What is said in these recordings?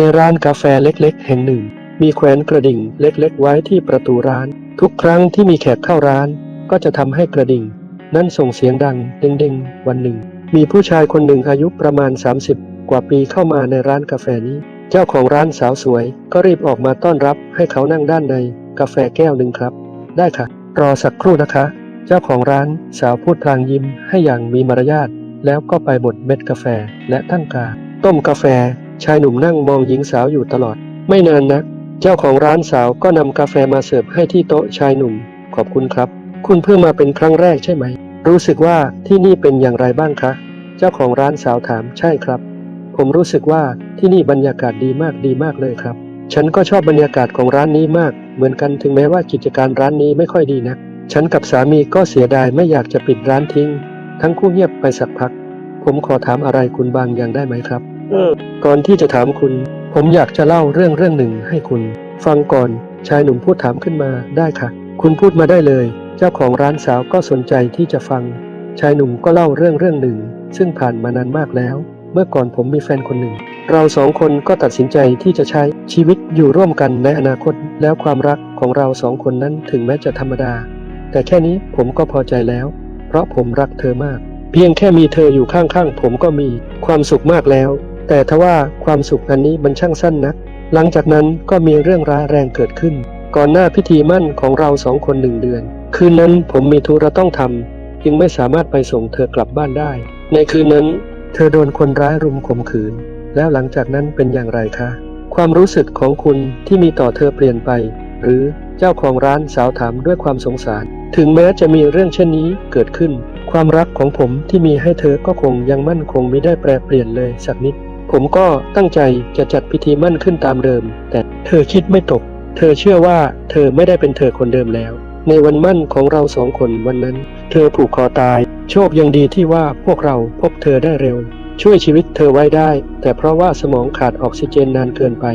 ในร้านกาแฟเล็กๆ แห่งหนึ่ง มีแขวนกระดิ่งเล็กๆ ไว้ที่ประตูร้าน ทุกครั้งที่มีแขกเข้าร้าน ก็จะทำให้กระดิ่ง นั้นส่งเสียงดังเด้งๆ วันหนึ่ง มีผู้ชายคนหนึ่งอายุประมาณ 30 กว่าปีเข้ามาในร้านกาแฟนี้ เจ้าของร้านสาวสวย ก็รีบออกมาต้อนรับให้เขานั่งด้านในกาแฟแก้วหนึ่งครับ ได้ค่ะ รอสักครู่นะคะ เจ้าของร้านสาวพูดพลางยิ้มให้อย่างมีมารยาทแล้วก็ไปบดเม็ดกาแฟและตั้งกา ต้มกาแฟ ชายหนุ่มนั่งมองหญิงสาวอยู่ตลอด ไม่นานนัก เจ้าของร้านสาวก็นำกาแฟมาเสิร์ฟให้ที่โต๊ะชายหนุ่ม ขอบคุณครับ คุณเพิ่งมาเป็นครั้งแรกใช่ไหม รู้สึกว่าที่นี่เป็นอย่างไรบ้างคะ เจ้าของร้านสาวถาม ใช่ครับ ผมรู้สึกว่าที่นี่บรรยากาศดีมากดีมากเลยครับ ฉันก็ชอบบรรยากาศของร้านนี้มาก เหมือนกันถึงแม้ว่ากิจการร้านนี้ไม่ค่อยดีนะฉันกับสามีก็เสียดายไม่อยากจะปิดร้านทิ้ง ทั้งคู่เงียบไปสักพัก ผมขอถามอะไรคุณบางอย่างได้ไหมครับ เออก่อนที่จะถามคุณ ผมอยากจะเล่าเรื่องเรื่องหนึ่งให้คุณ ฟังก่อนชายหนุ่มพูดถามขึ้นมาได้ค่ะ คุณพูดมาได้เลย เจ้าของร้านสาวก็สนใจที่จะฟัง ชายหนุ่มก็เล่าเรื่องเรื่องหนึ่ง ซึ่งผ่านมานานมากแล้ว เมื่อก่อนผมมีแฟนคนหนึ่ง เราสองคนก็ตัดสินใจที่จะใช้ชีวิตอยู่ร่วมกันในอนาคต แล้วความรักของเราสองคนนั้นถึงแม้จะธรรมดา แต่แค่นี้ผมก็พอใจแล้ว เพราะผมรักเธอมาก เพียงแค่มีเธออยู่ข้างๆผมก็มีความสุขมากแล้ว แต่ทว่าความสุขอันนี้มันช่างสั้นนัก หลังจากนั้นก็มีเรื่องร้ายแรงเกิดขึ้น ก่อนหน้าพิธีมั่นของเราสองคนหนึ่งเดือน คืนนั้นผมมีธุระต้องทำจึงไม่สามารถไปส่งเธอกลับบ้านได้ ในคืนนั้น เธอโดนคนร้ายรุมข่มขืน แล้วหลังจากนั้นเป็นอย่างไรคะ ความรู้สึกของคุณที่มีต่อเธอเปลี่ยนไป หรือเจ้าของร้านสาวถามด้วยความสงสาร ถึงแม้จะมีเรื่องเช่นนี้เกิดขึ้น ความรักของผมที่มีให้เธอก็คงยังมั่นคงไม่ได้แปรเปลี่ยนเลยสักนิด ผมก็ตั้งใจจะจัดพิธีมั่นขึ้นตามเดิม แต่เธอคิดไม่ตก เธอเชื่อว่าเธอไม่ได้เป็นเธอคนเดิมแล้ว ในวันมั่นของเราสองคนวันนั้น เธอผูกคอตาย โชคยังดีที่ว่าพวกเราพบเธอได้เร็ว ช่วยชีวิตเธอไว้ได้ แต่เพราะว่าสมองขาดออกซิเจนนานเกินไป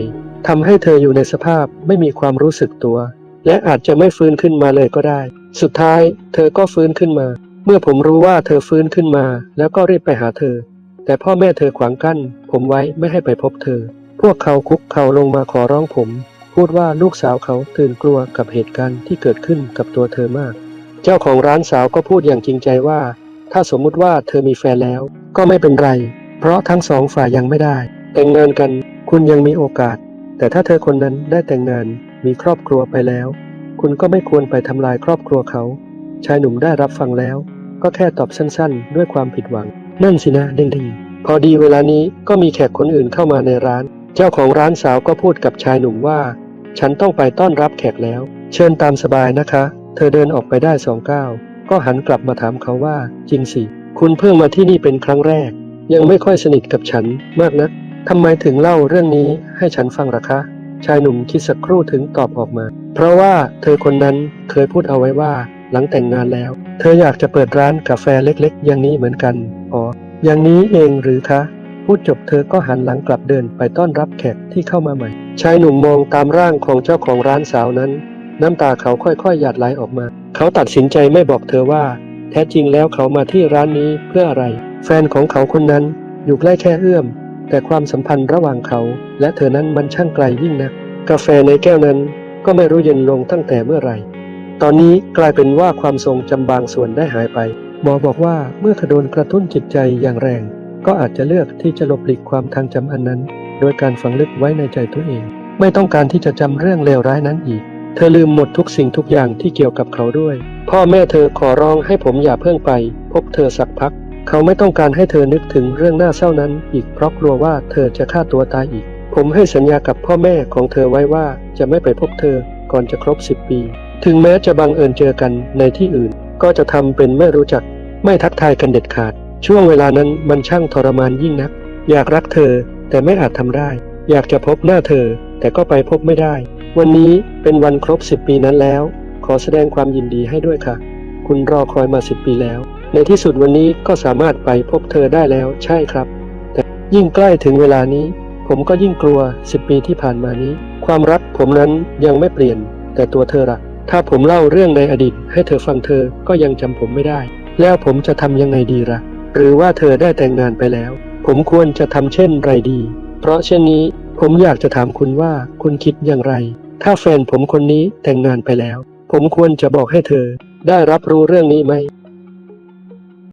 ทำให้เธออยู่ในสภาพไม่มีความรู้สึกตัว และอาจจะไม่ฟื้นขึ้นมาเลยก็ได้ สุดท้าย เธอก็ฟื้นขึ้นมา เมื่อผมรู้ว่าเธอฟื้นขึ้นมา แล้วก็รีบไปหาเธอ แต่พ่อแม่เธอขวางกั้น ผมไว้ไม่ให้ไปพบเธอ พวกเขาคุกเข่าลงมาขอร้องผม พูดว่าลูกสาวเขาตื่นกลัวกับเหตุการณ์ที่เกิดขึ้นกับตัวเธอมาก เจ้าของร้านสาวก็พูดอย่างจริงใจว่า ถ้าสมมุติว่าเธอมีแฟนแล้ว ก็ไม่เป็นไร เพราะทั้งสองฝ่ายยังไม่ได้ แต่งงานกันคุณยังมีโอกาส แต่ถ้าเธอคนนั้นได้แต่งงานมีครอบครัวไปแล้ว คุณก็ไม่ควรไปทำลายครอบครัวเขา ชายหนุ่มได้รับฟังแล้ว ก็แค่ตอบสั้นๆ ด้วยความผิดหวัง นั่นสินะเด้งๆพอดีเวลานี้ก็มีแขกคนอื่นเข้ามาในร้าน เจ้าของร้านสาวก็พูดกับชายหนุ่มว่า ฉันต้องไปต้อนรับแขกแล้ว เชิญตามสบายนะคะ เธอเดินออกไปได้สองก้าวก็หันกลับมาถามเขาว่า จริงสิ คุณเพิ่งมาที่นี่เป็นครั้งแรก ยังไม่ค่อยสนิทกับฉันมากนักทำไมถึงเล่าเรื่องนี้ให้ฉันฟังล่ะคะ ชายหนุ่มคิดสักครู่ถึงตอบออกมา เพราะว่าเธอคนนั้นเคยพูดเอาไว้ว่าหลังแต่งงานแล้ว เธออยากจะเปิดร้านกาแฟเล็กๆ อย่างนี้เหมือนกัน อ๋อ อย่างนี้เองหรือคะ พูดจบเธอก็หันหลังกลับเดินไปต้อนรับแขกที่เข้ามาใหม่ ชายหนุ่มมองตามร่างของเจ้าของร้านสาวนั้น น้ำตาเขาค่อยๆหยาดไหลออกมา เขาตัดสินใจไม่บอกเธอว่า แท้จริงแล้วเขามาที่ร้านนี้เพื่ออะไร แฟนของเขาคนนั้นอยู่ใกล้แค่เอื้อม แต่ความสัมพันธ์ระหว่างเขา และเธอนั้นมันช่างไกลยิ่งนัก กาแฟในแก้วนั้นก็ไม่รู้เย็นลงตั้งแต่เมื่อไหร่ ตอนนี้กลายเป็นว่าความทรงจำบางส่วนได้หายไป หมอบอกว่าเมื่อขดนกระตุ้นจิตใจอย่างแรง ก็อาจจะเลือกที่จะหลบหลีกความทางจำอันนั้น โดยการฝังลึกไว้ในใจตัวเอง ไม่ต้องการที่จะจำเรื่องเลวร้ายนั้นอีก เธอลืมหมดทุกสิ่งทุกอย่างที่เกี่ยวกับเขาด้วย พ่อแม่เธอขอร้องให้ผมอย่าเพิ่งไป พบเธอสักพัก เขาไม่ต้องการให้เธอนึกถึงเรื่องน่าเศร้านั้น อีกเพราะกลัวว่าเธอจะฆ่าตัวตายอีก ผมให้สัญญากับพ่อแม่ของเธอไว้ว่าจะไม่ไปพบเธอก่อนจะครบสิบปี ถึงแม้จะบังเอิญเจอกันในที่อื่น ก็จะทำเป็นไม่รู้จัก ไม่ทักทายกันเด็ดขาด ช่วงเวลานั้นมันช่างทรมานยิ่งนัก อยากรักเธอแต่ไม่อาจทำได้ อยากจะพบหน้าเธอ แต่ก็ไปพบไม่ได้ วันนี้เป็นวันครบสิบปีนั้นแล้ว ขอแสดงความยินดีให้ด้วยค่ะ คุณรอคอยมาสิบปีแล้ว ในที่สุดวันนี้ก็สามารถไปพบเธอได้แล้วใช่ครับ แต่ยิ่งใกล้ถึงเวลานี้ ผมก็ยิ่งกลัวสิบปีที่ผ่านมานี้ ความรักผมนั้นยังไม่เปลี่ยน แต่ตัวเธอละ ถ้าผมเล่าเรื่องในอดีตให้เธอฟังเธอก็ยังจำผมไม่ได้ แล้วผมจะทำยังไงดีละ่ะ หรือว่าเธอได้แต่งงานไปแล้ว ผมควรจะทำเช่นไรดี เพราะเช่นนี้ผมอยากจะถามคุณว่าคุณคิดอย่างไร ถ้าแฟนผมคนนี้แต่งงานไปแล้ว ผมควรจะบอกให้เธอ ได้รับรู้เรื่องนี้ไหม